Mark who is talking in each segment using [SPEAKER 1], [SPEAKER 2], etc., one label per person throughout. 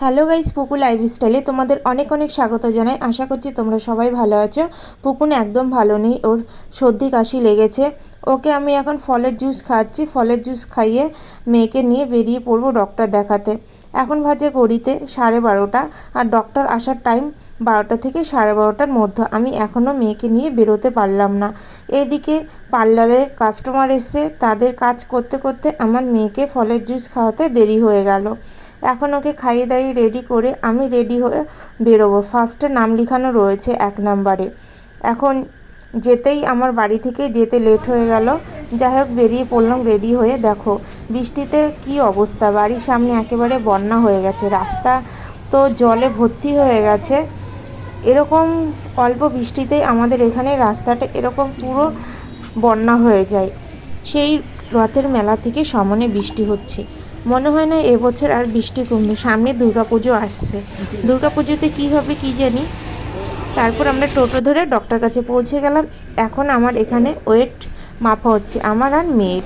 [SPEAKER 1] Hello guys, পুকু লাইফস্টাইলে তোমাদের অনেক অনেক স্বাগত জানাই। আশা করছি তোমরা সবাই ভালো আছো। পুকুন একদম ভালো নেই, ওর সর্দি কাশি লেগেছে। ওকে আমি এখন ফলের জুস খাচ্ছি। ফলের জুস খাইয়ে মেয়েকে নিয়ে বেরিয়ে পড়ব ডক্টর দেখাতে। এখন ভাজে ঘড়িতে সাড়ে বারোটা, আর ডক্টর আসার টাইম বারোটা থেকে সাড়ে বারোটার মধ্যে। আমি এখনও মেয়েকে নিয়ে বেরোতে পারলাম না। এদিকে পার্লারে কাস্টমার এসছে তাদের কাজ করতে করতে আমার মেয়েকে ফলের জুস খাওয়াতে দেরি হয়ে গেল। এখন ওকে খাইয়ে দাইয়ে রেডি করে আমি রেডি হয়ে বেরোবো। ফার্স্টে নাম লেখানো রয়েছে এক নাম্বারে। এখন যেতেই আমার বাড়ি থেকে যেতে লেট হয়ে গেল। যাই হোক, বেরিয়ে পড়লাম রেডি হয়ে দেখো। বৃষ্টিতে কি অবস্থা? বাড়ির সামনে একেবারে বন্যা হয়ে গেছে। রাস্তা তো জলে ভর্তি হয়ে গেছে। এরকম অল্প বৃষ্টিতেই আমাদের এখানে রাস্তাটা এরকম পুরো বন্যা হয়ে যায়। সেই রথের মেলা থেকে সামনে বৃষ্টি হচ্ছে। মনে হয় না এবছর আর বৃষ্টি কমবে। সামনে দুর্গাপুজো আসছে। দুর্গাপুজোতে কী হবে কী জানি? তারপর আমরা টোটো ধরে ডক্টর কাছে পৌঁছে গেলাম। এখন আমার এখানে ওয়েট মাপা হচ্ছে। আমার আর মেয়ের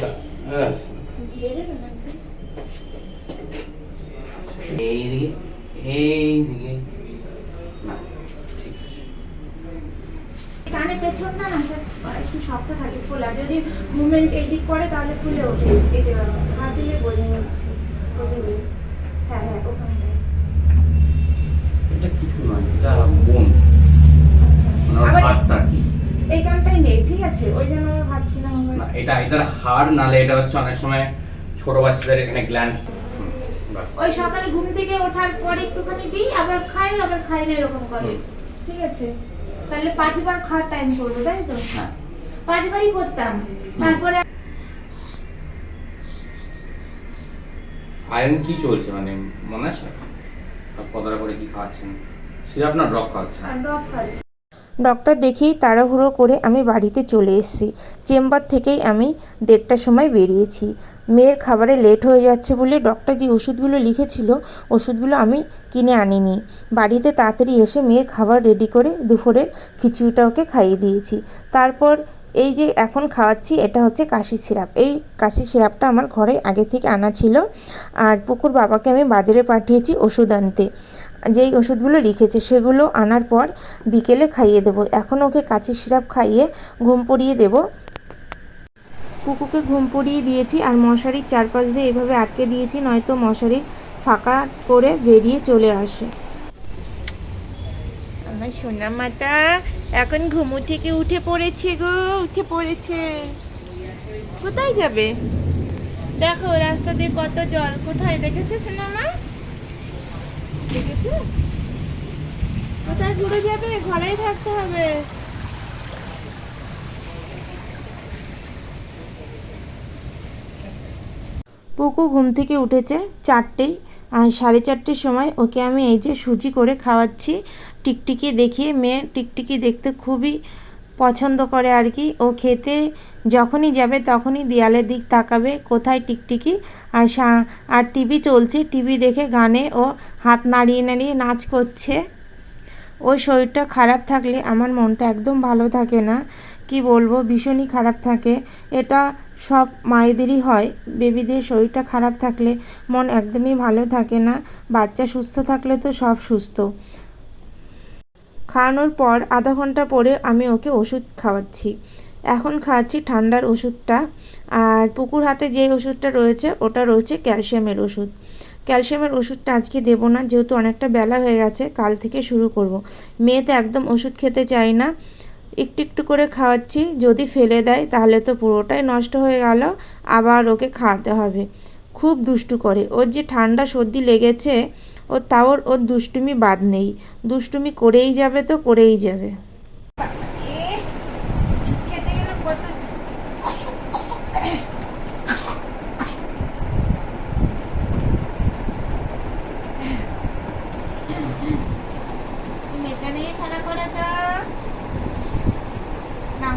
[SPEAKER 2] হ্যাঁ। এইদিকে এইদিকে। ঠিক আছে।
[SPEAKER 1] কানে পেছন না না স্যার একটু শক্ত থাকে ফোলা। যদি মুভমেন্ট এদিক করে তাহলে ফুলে ওঠে। এই যে হাত দিলে বোঝা যাচ্ছে। বোঝা হ্যাঁ হ্যাঁ ওখানটায়।
[SPEAKER 2] এটা কিছু নয় এটা বোন।
[SPEAKER 1] আচ্ছা।
[SPEAKER 2] মানে
[SPEAKER 1] আবার
[SPEAKER 2] কি।
[SPEAKER 1] এই কানটাই নেই ঠিক আছে? ওই জন্য আমি ভাবছিলাম
[SPEAKER 2] না এটা এটার হাড় নালে এটা হচ্ছে অনেক সময় ছোট বাচ্চাদের এখানে গ্ল্যান্স
[SPEAKER 1] ওই সকালে ঘুম থেকে ওঠার পর একটুখানি দিই আবার খাই আবার খাই না এরকম করে। ঠিক আছে? তাহলে পাঁচবার খাওয়ার টাইম করব তাই তো?
[SPEAKER 2] হ্যাঁ।
[SPEAKER 1] পাঁচবারই করতাম। তারপরে
[SPEAKER 2] আয়রন কি চলছে? মানে মনে আছে? আর কতটা করে কি খাওয়াচ্ছেন? সিরাপ না ড্রপ খাওয়াচ্ছেন?
[SPEAKER 1] ড্রপ খাচ্ছি। ডক্টর দেখেই তাড়াহুড়ো করে আমি বাড়িতে চলে এসেছি। চেম্বার থেকেই আমি দেড়টার সময় বেরিয়েছি। মেয়ের খাবারে লেট হয়ে যাচ্ছে বলে ডক্টর যে ওষুধগুলো লিখেছিল, ওষুধগুলো আমি কিনে আনিনি। বাড়িতে তাড়াতাড়ি এসে মেয়ের খাবার রেডি করে দুপুরের খিচুড়িটা ওকে খাইয়ে দিয়েছি। তারপর এই যে এখন খাওয়াচ্ছি, এটা হচ্ছে কাশি সিরাপ। এই কাশি সিরাপটা আমার ঘরে আগে থেকে আনা ছিল। আর পুকুর বাবাকে আমি বাজারে পাঠিয়েছি ওষুধ আনতে। যেই ওষুধগুলো লিখেছে সেগুলো আনার পর বিকেলে খাইয়ে দেবো। এখন ওকে কাশি সিরাপ খাইয়ে ঘুম পড়িয়ে দেবো। কুকুকে ঘুম পড়িয়ে দিয়েছি আর মশারির চারপাশ দিয়ে এভাবে আটকে দিয়েছি, নয়তো মশারির ফাঁকা করে বেরিয়ে চলে আসে। আমার সোনা মাতা, এখন ঘুমু থেকে উঠে পড়েছে গো, উঠে পড়েছে। কোথায় যাবে? দেখো, রাস্তা দিয়ে কত জল। কোথায়? দেখেছ সোনা মা? দেখেছ কোথায় ঘুরে যাবে? ঘরেই থাকতে হবে। পুকু ঘুম থেকে উঠেছে চারটেই, আর সাড়ে চারটের সময় ওকে আমি এই যে সুজি করে খাওয়াচ্ছি, টিকটিকি দেখিয়ে মেয়ে টিকটিকি দেখতে খুবই পছন্দ করে আর কি। ও খেতে যখনই যাবে তখনই দেয়ালের দিক তাকাবে, কোথায় টিকটিকি আর আর টিভি চলছে। টিভি দেখে গানে ও হাত নাড়িয়ে নাড়িয়ে নাচ করছে। ওর শরীরটা খারাপ থাকলে আমার মনটা একদম ভালো থাকে না। কি বলব, ভীষণই খারাপ থাকে। এটা সব মায়েদেরই হয়। বেবিদের শরীরটা খারাপ থাকলে মন একদমই ভালো থাকে না। বাচ্চা সুস্থ থাকলে তো সব সুস্থ। খাওয়ানোর পর আধা ঘণ্টা পরে আমি ওকে ওষুধ খাওয়াচ্ছি। এখন খাওয়াচ্ছি ঠান্ডার ওষুধটা আর পুকুর হাতে যে ওষুধটা রয়েছে ওটা রয়েছে ক্যালসিয়ামের ওষুধ। ক্যালসিয়ামের ওষুধটা আজকে দেবো না, যেহেতু অনেকটা বেলা হয়ে গেছে, কাল থেকে শুরু করব। মেয়ে তো একদম ওষুধ খেতে চায় না। একটু একটু করে খাওয়াচ্ছি, যদি ফেলে দেয় তাহলে তো পুরোটাই নষ্ট হয়ে গেল, আবার ওকে খাওয়াতে হবে। খুব দুষ্টু করে। ওর যে ঠান্ডা সর্দি লেগেছে ও তাওর ওর- দুষ্টুমি বাদ নেই। দুষ্টুমি করেই যাবে তো করেই যাবে। খেলা করে তো না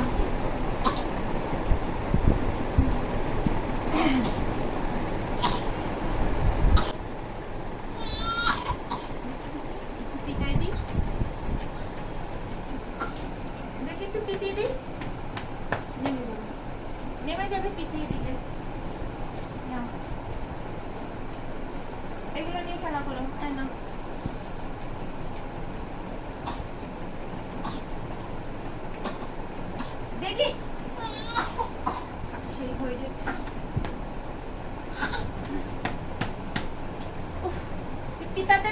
[SPEAKER 1] খেলা করো এই নাও। দেখি সেই হয়ে যাচ্ছে উফ, পিতাতে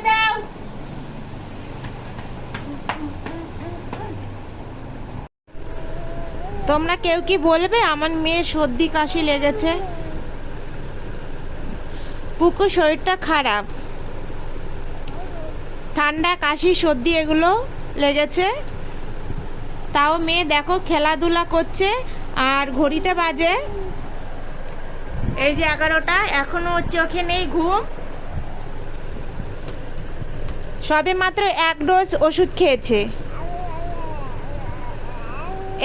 [SPEAKER 1] তোমরা কেউ কি বলবে? আমার মেয়ের সর্দি, কাশি লেগেছে। পুকুর শরীরটা খারাপ। ঠান্ডা, কাশি, সর্দি এগুলো লেগেছে। তাও মেয়ে দেখো খেলাধুলা করছে, আর ঘড়িতে বাজে। এই যে এগারোটা, এখনও চোখে নেই ঘুম। সবে মাত্র এক ডোজ ওষুধ খেয়েছে।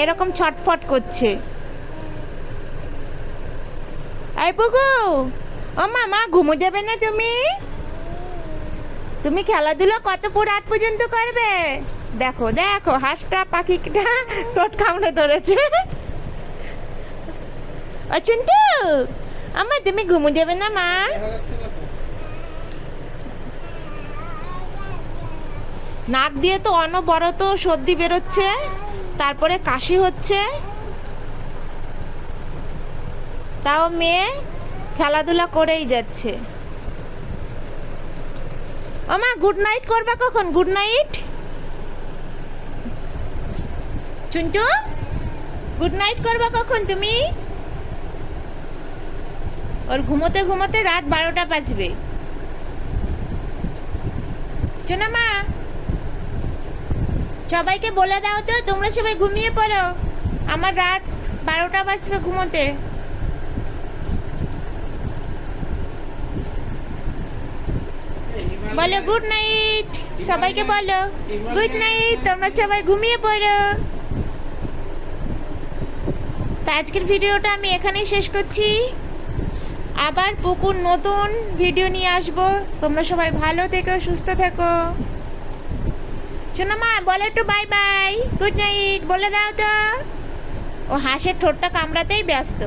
[SPEAKER 1] এরকম ছটফট করছে। এই পুকু ও মামা, ঘুমো যাবে না তুমি? তুমি খেলাধুলা কত রাত পর্যন্ত করবে? দেখো দেখো, হাঁসটা, পাখিটা টোট কামড়ে ধরেছে। ও চিন্তু আমা তুমি ঘুমো যাবে না, মা? নাক দিয়ে তো অনবরত সর্দি বেরোচ্ছে, তারপরে কাশি হচ্ছে। তাও মেয়ে খেলাধুলা করেই যাচ্ছে। ও মা গুড নাইট করবা কখন? Good night Chuntu good night করবা কখন তুমি? ওর ঘুমোতে ঘুমোতে রাত বারোটা বাজবে। শোনা মা সবাইকে বলে দাও তো, তোমরা সবাই ঘুমিয়ে পড়ো। আমার রাত বারোটা বাজবে ঘুমোতে। বলো গুড নাইট সবাইকে বলো গুড নাইট তোমরা সবাই ঘুমিয়ে পড়ো। তা আজকের ভিডিওটা আমি এখানেই শেষ করছি। আবার পুকুর নতুন ভিডিও নিয়ে আসব। তোমরা সবাই ভালো থেকো, সুস্থ থেকো। শোনো মা, বলে একটু বাই বাই গুড নাইট বলে দাও তো। ও হাঁসের ঠোঁটটা কামড়াতেই ব্যস্ত।